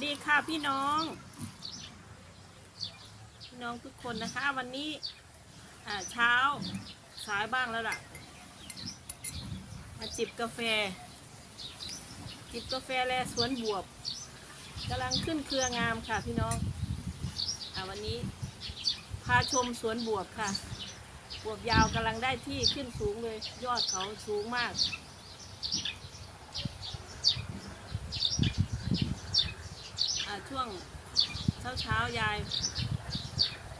สวัสดีค่ะพี่น้อง พี่น้องทุกคนนะคะ วันนี้เช้าสายบ้างแล้วล่ะ มาจิบกาแฟ จิบกาแฟแลสวนบวบกำลังขึ้นเครืองามค่ะพี่น้องอวันนี้พาชมสวนบวบค่ะ บวบยาวกำลังได้ที่ขึ้นสูงเลย ยอดเขาสูงมาก อ่า ช่วงเช้าเช้ายาย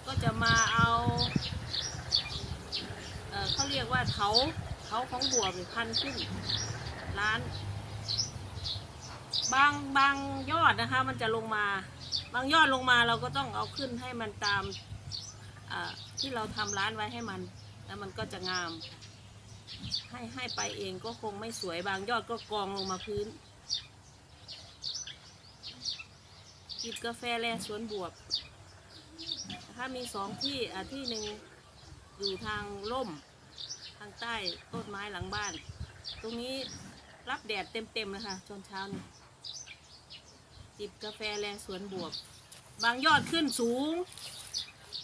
ก็จะมาเอาเขาเรียกว่าเถาเถาของบวบหรือพันธุ์ขึ้นร้าน บางบางยอดนะคะ มันจะลงมา บางยอดลงมาเราก็ต้องเอาขึ้นให้มันตามที่เราทำร้านไว้ให้มัน แล้วมันก็จะงาม ให้ให้ไปเองก็คงไม่สวยบางยอดก็กองลงมาพื้น จิบกาแฟแลสวนบวบ ถ้ามีสองที่อะที่หนึ่งอยู่ทางร่ม ทางใต้ต้นไม้หลังบ้าน ตรงนี้รับแดดเต็มๆเลยค่ะตอนเช้านี้จิบกาแฟแลสวนบวบ บางยอดขึ้นสูง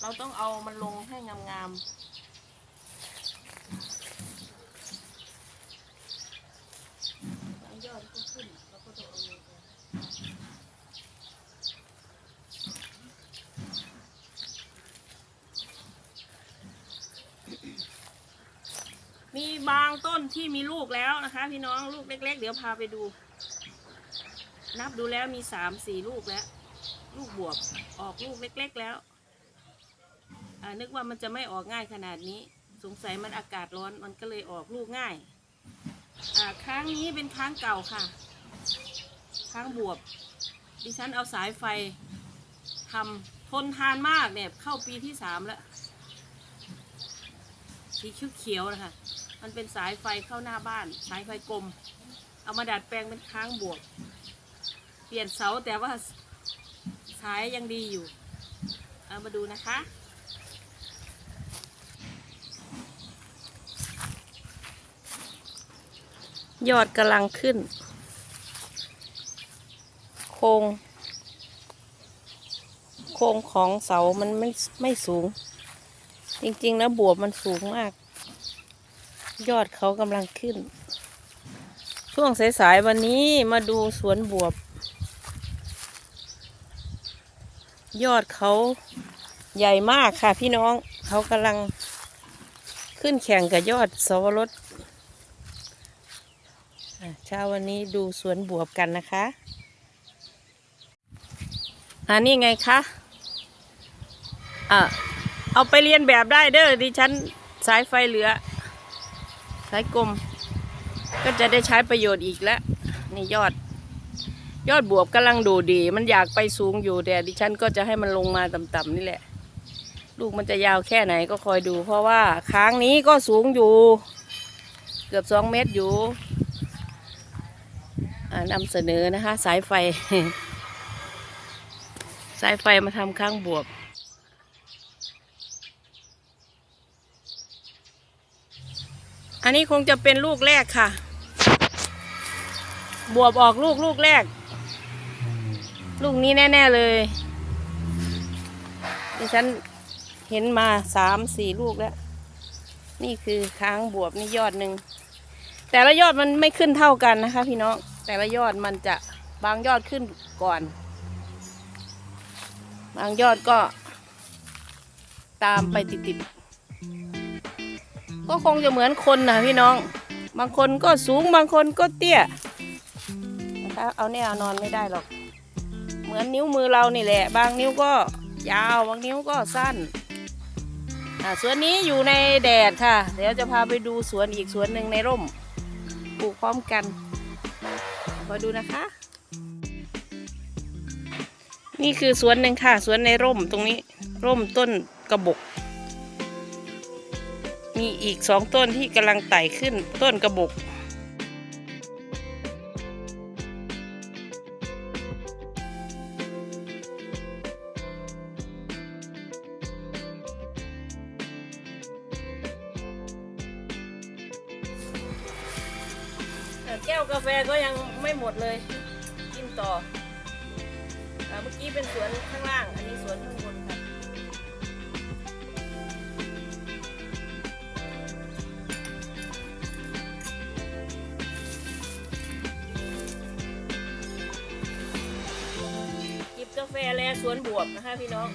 เราต้องเอามันลงให้งามๆ บางยอดก็ขึ้นเราก็ต้องเอาลงไป มีบาง ต้นที่มีลูกแล้วนะคะ พี่น้องลูกเล็ก ๆ เดี๋ยวพาไปดู นับดูแล้วมีสามสี่ลูกแล้ว ลูกบวบออกลูกเล็ก ๆแล้วนึกว่ามันจะไม่ออกง่ายขนาดนี้ สงสัยมันอากาศร้อนมันก็เลยออกลูกง่ายอ่าค้างนี้เป็นค้างเก่าค่ะ ค้างบวบ ดิฉันเอาสายไฟทำทนทานมากเนี่ยเข้าปีที่สามแล้วสีเขียวๆนะคะ มันเป็นสายไฟเข้าหน้าบ้าน สายไฟกลม เอามาดัดแปลงเป็นค้างบวก เปลี่ยนเสาแต่ว่าสายยังดีอยู่ เอามาดูนะคะยอดกำลังขึ้น โครง โครงของเสามันไม่ไม่สูง จริงๆแล้วบวบมันสูงมาก ยอดเขากำลังขึ้น ช่วงสายๆวันนี้มาดูสวนบวบ ยอดเขาใหญ่มากค่ะพี่น้องเขากำลังขึ้นแข่งกับยอดสวรสเช้าวันนี้ดูสวนบวบกันนะคะอันนี้ไงคะอะเอาไปเรียนแบบได้เด้อดิฉันสายไฟเหลือ สายกลม ก็จะได้ใช้ประโยชน์อีกแล้ว นี่ยอด ยอดบวบกำลังดูดี มันอยากไปสูงอยู่แต่ดิฉันก็จะให้มันลงมาต่ำๆนี่แหละ ลูกมันจะยาวแค่ไหนก็คอยดู เพราะว่าค้างนี้ก็สูงอยู่ เกือบสองเมตรอยู่นำเสนอนะคะ สายไฟ สายไฟมาทำค้างบวบ อันนี้คงจะเป็นลูกแรกค่ะ บวบออกลูกลูกแรก ลูกนี้แน่ ๆ เลยดิฉันเห็นมาสามสี่ลูกแล้ว นี่คือค้างบวบนี่ยอดหนึ่ง แต่ละยอดมันไม่ขึ้นเท่ากันนะคะ พี่น้อง แต่ละยอดมันจะบางยอดขึ้นก่อน บางยอดก็ตามไปติดๆ ก็คงจะเหมือนคนนะพี่น้อง บางคนก็สูงบางคนก็เตี้ยนะคะเอาแน่เอานอนไม่ได้หรอก เหมือนนิ้วมือเรานี่แหละ บางนิ้วก็ยาวบางนิ้วก็สั้นสวนนี้อยู่ในแดดค่ะ เดี๋ยวจะพาไปดูสวนอีกสวนหนึ่งในร่มปลูกพร้อมกันคอยดูนะคะ นี่คือสวนหนึ่งค่ะ สวนในร่มตรงนี้ร่มต้นกระบก มีอีกสองต้นที่กำลังไต่ขึ้นต้นกระบก แก้วกาแฟก็ยังไม่หมดเลยกินต่อเมื่อกี้เป็นสวนข้างล่าง อันนี้สวนข้างบน วนบวบนะคะพี่น้อง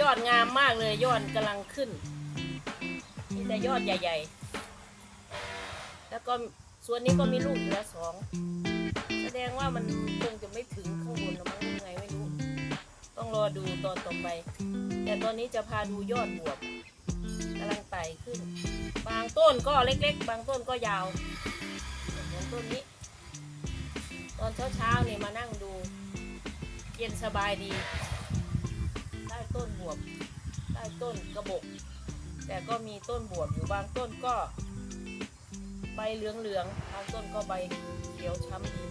ยอดงามมากเลยยอดกำลังขึ้นมีแต่ยอดใหญ่ ๆ แล้วก็สวนนี้ก็มีลูกอยู่แล้วสองแสดงว่ามันคงจะไม่ถึงข้างบนหรือมั้งยังไงไม่รู้ ต้องรอดูตอนต่อไป แต่ตอนนี้จะพาดูยอดบวบกำลังไต่ขึ้น บางต้นก็เล็ก ๆ บางต้นก็ยาวเหมือนต้นนี้ ตอนเช้าๆนี่มานั่งดู เย็นสบายดี ใต้ต้นบวบใต้ต้นกระบกแต่ก็มีต้นบวบอยู่บางต้นก็ ใบเหลืองๆบางต้นก็ใบเขียวช้ำดี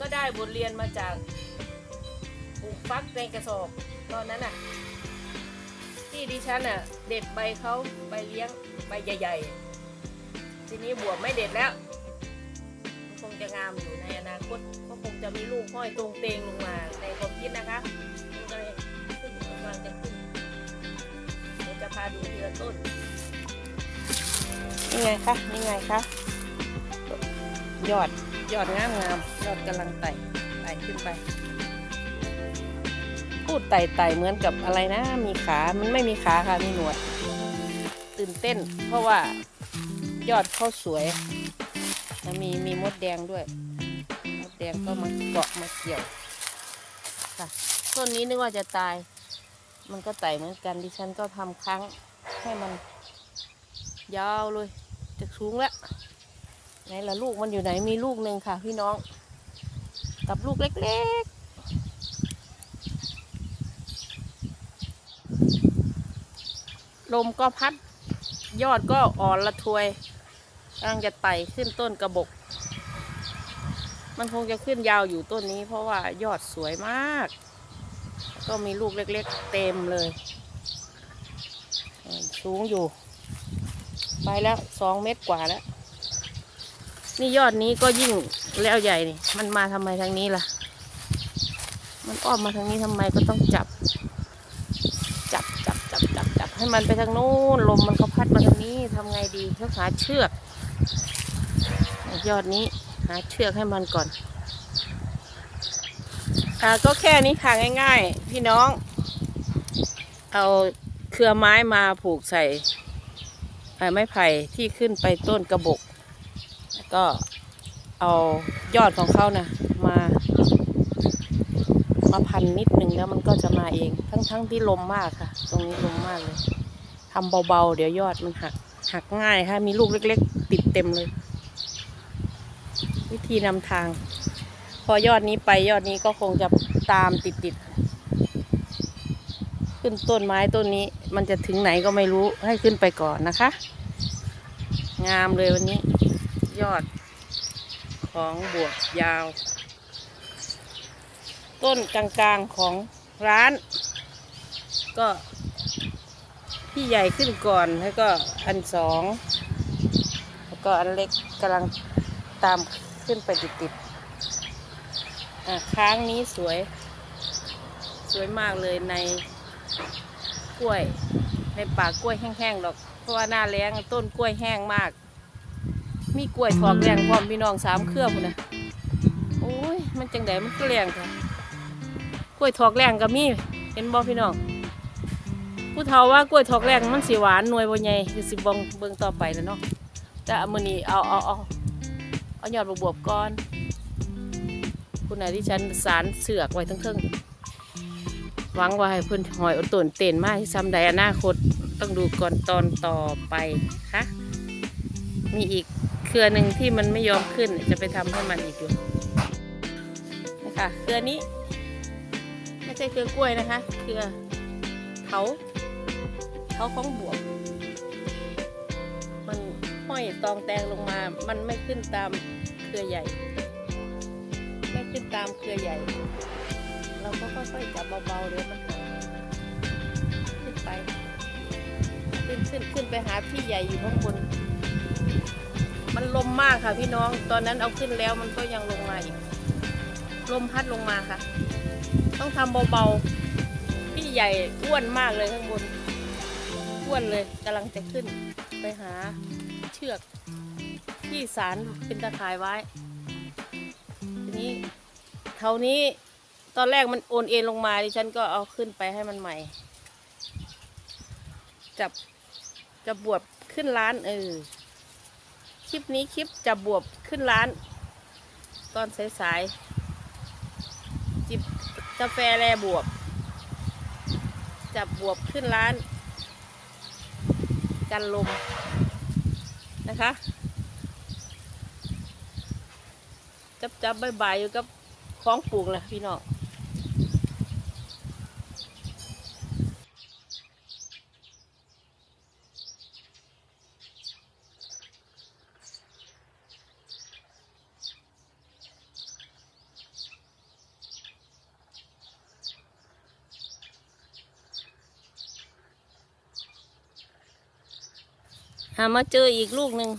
ก็ได้บทเรียนมาจากปลูกฟักในกระสอบตอนนั้นน่ะ ที่ดิฉันน่ะ เด็ดใบเขาใบเลี้ยงใบใหญ่ ๆ ทีนี้บวบไม่เด็ดแล้ว จะงามอยู่ในอนาคตก็คงจะมีลูกห้อยตรงเตงลงมาในความคิดนะคะมันก็เลยขึ้นกำลังจะขึ้นเดี๋ยวจะพาดูทีละต้นนี่ไงคะนี่ไงคะยอดยอดงามงามยอดกำลังไต่ไต่ขึ้นไป พูดไต่ไต่เหมือนกับอะไรนะ มีขา มันไม่มีขาค่ะมีหนวด ตื่นเต้น เพราะว่ายอดเขาสวย มีมีมดแดงด้วย มดแดงก็มาเกาะมาเกี่ยว ค่ะ ต้นนี้นึกว่าจะตาย มันก็ไต่เหมือนกันดิฉันก็ทำครั้งให้มัน ยาวเลยจะสูงแล้วไหนล่ะลูกมันอยู่ไหนมีลูกหนึ่งค่ะ พี่น้อง กับลูกเล็กๆ ลมก็พัด ยอดก็อ่อนละทวย กำลังจะไต่ขึ้นต้นกระบกมันคงจะขึ้นยาวอยู่ต้นนี้ เพราะว่ายอดสวยมาก ก็มีลูกเล็กๆ เต็มเลย สูงอยู่ ไปแล้วสองเมตรกว่าแล้ว นี่ยอดนี้ก็ยิ่งแล้วใหญ่นี่ มันมาทำไมทางนี้ล่ะ มันอ้อมมาทางนี้ทำไมก็ต้องจับ จับจับจับจับจับให้มันไปทางโน้นลมมันก็พัดมาทางนี้ทำไงดีต้องหาเชือก ยอดนี้หาเชือกให้มันก่อนอ่าก็แค่นี้ค่ะง่าย ๆ พี่น้อง เอาเครือไม้มาผูกใส่ไม้ไผ่ที่ขึ้นไปต้นกระบก แล้วก็เอายอดของเขานะ่ะมา มาพันนิดนึงแล้วมันก็จะมาเอง ทั้งๆทที่ลมมากค่ะ ตรงนี้ลมมากเลยทำเบาๆ เดี๋ยวยอดมันหัก หักง่ายค่ะ มีลูกเล็ก ๆ ติดเต็มเลย วิธีนำทาง พอยอดนี้ไปยอดนี้ก็คงจะตามติดๆ ขึ้นต้นไม้ต้นนี้ มันจะถึงไหนก็ไม่รู้ให้ขึ้นไปก่อนนะคะ งามเลยวันนี้ ยอดของบวกยาว ต้นกลางๆของร้าน ก็ ที่ใหญ่ขึ้นก่อนแล้วก็อันสองแล้วก็อันเล็กกำลังตามขึ้นไปติดๆอะค้างนี้สวย สวยมากเลยในกล้วย ในป่ากล้วยแห้งๆดอก เพราะว่าหน้าแล้งต้นกล้วยแห้งมาก มีกล้วยถอกแรงพร้อมพี่น้องสามเครือพุ่นนะโอ้ยมันจังไดมันก็แรงค่ะกล้วยถอกแรงก็มีเห็นบ่พี่น้อง ผู้เฒ่าว่ากล้วยถอกแรงมันสีหวานหน่วยบ่ใหญ่คือสิบงเบิ่งต่อไปแล้วเนาะแต่มื้อนี้เอาเอาเอาเอายอดบวบก่อนคุณนายที่ฉันสารเสือกไว้ทั้งเทิงหวังว่าให้เพิ่นหอยอดตนเต้นมากที่ซ้ำใดอนาคตต้องดูก่อนตอนต่อไปค่ะมีอีกเครือหนึ่งที่มันไม่ยอมขึ้นจะไปทำให้มันอีกอยู่นะคะเครือนี้ ไม่ใช่เครือกล้วยนะคะ เครือเขา เขาของบวบมันห้อยตองแตงลงมา มันไม่ขึ้นตามเครือใหญ่ ไม่ขึ้นตามเครือใหญ่ เราก็ค่อยๆจับเบาๆเดี๋ยวมันขึ้นไป ขึ้นขึ้นขึ้นไปหาพี่ใหญ่อยู่ข้างบน มันลมมากค่ะพี่น้อง ตอนนั้นเอาขึ้นแล้วมันก็ยังลงมาอีก ลมพัดลงมาค่ะ ต้องทำเบาๆพี่ใหญ่อ้วนมากเลยข้างบน อ้วนเลยกำลังจะขึ้นไปหาเชือกที่สารเป็นตะข่ายไว้ ทีนี้เท่านี้ตอนแรกมันโอนเอ็นลงมาดิฉันก็เอาขึ้นไปให้มันใหม่ จับจะบวบขึ้นร้านเออคลิปนี้คลิปจะบวบขึ้นร้าน ตอนสายๆจิบกาแฟแลบวบจับบวบขึ้นร้าน กันลมนะคะ จับจับใบใบอยู่กับของปลูกแหละพี่น้องามาเจออีกลูกหนึ่ง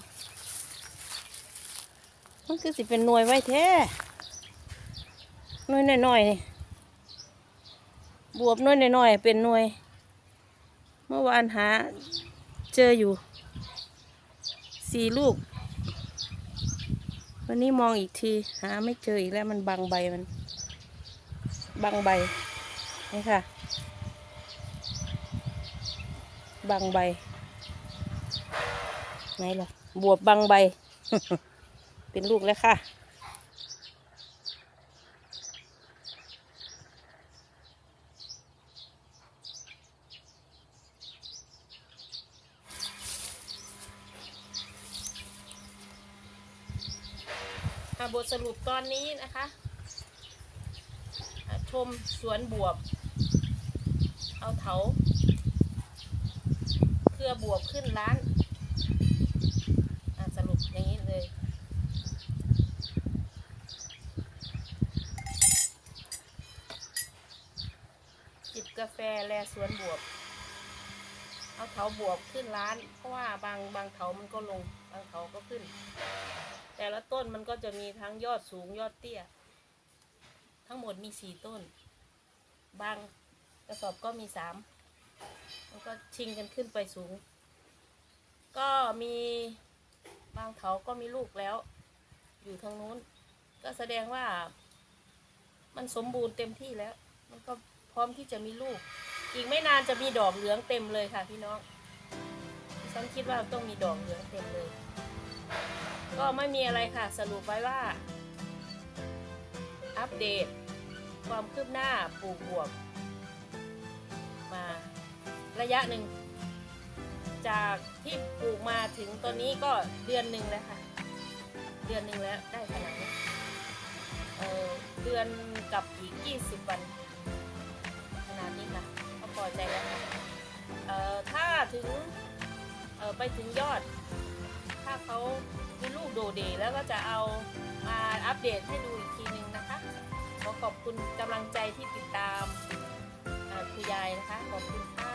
มันคือสิเป็นหน่วยไว้แท้หน่วยน้อยๆนี่บวบหน่วยน้อยๆเป็นหน่วย เมื่อวานหาเจออยู่สี่ลูก วันนี้มองอีกที หาไม่เจออีกแล้วมันบังใบมัน บังใบนี่ค่ะ บังใบ ไหนล่ะ บวบบางใบ เป็นลูกแล้วค่ะอะบทสรุปตอนนี้นะคะอะชมสวนบวบ เอาเถา เครือบวบขึ้นร้าน อะสรุปอย่างนี้เลย จิบกาแฟแล สวนบวบ เอาเถาบวบขึ้นร้าน เพราะว่าบางบางเถามันก็ลง บางเถาก็ขึ้น แต่ละต้นมันก็จะมีทั้งยอดสูงยอดเตี้ย ทั้งหมดมีสี่ต้น บางกระสอบก็มีสามมันก็ชิงกันขึ้นไปสูง ก็มีบางเถาก็มีลูกแล้ว อยู่ทางนู้น ก็แสดงว่ามันสมบูรณ์เต็มที่แล้ว มันก็พร้อมที่จะมีลูก อีกไม่นานจะมีดอกเหลืองเต็มเลยค่ะพี่น้องฉันคิดว่าต้องมีดอกเหลืองเต็มเลย ก็ไม่มีอะไรค่ะ สรุปไว้ว่า อัปเดต ความคืบหน้าปลูกบวบมาระยะหนึ่ง จากที่ปลูกมาถึงตอนนี้ก็เดือนหนึ่งแล้วค่ะ เดือนหนึ่งแล้วได้ขนาดนี้เเดือนกับอีก 20 วัน อแล้วค่เอ่อถ้าถึงเอ่อไปถึงยอด ถ้าเขามีลูกโดเดแล้วก็จะเอามาอัปเดตให้ดูอีกทีหนึ่งนะคะ ขอขอบคุณกำลังใจที่ติดตามคุณยายนะคะ ขอบคุณค่ะ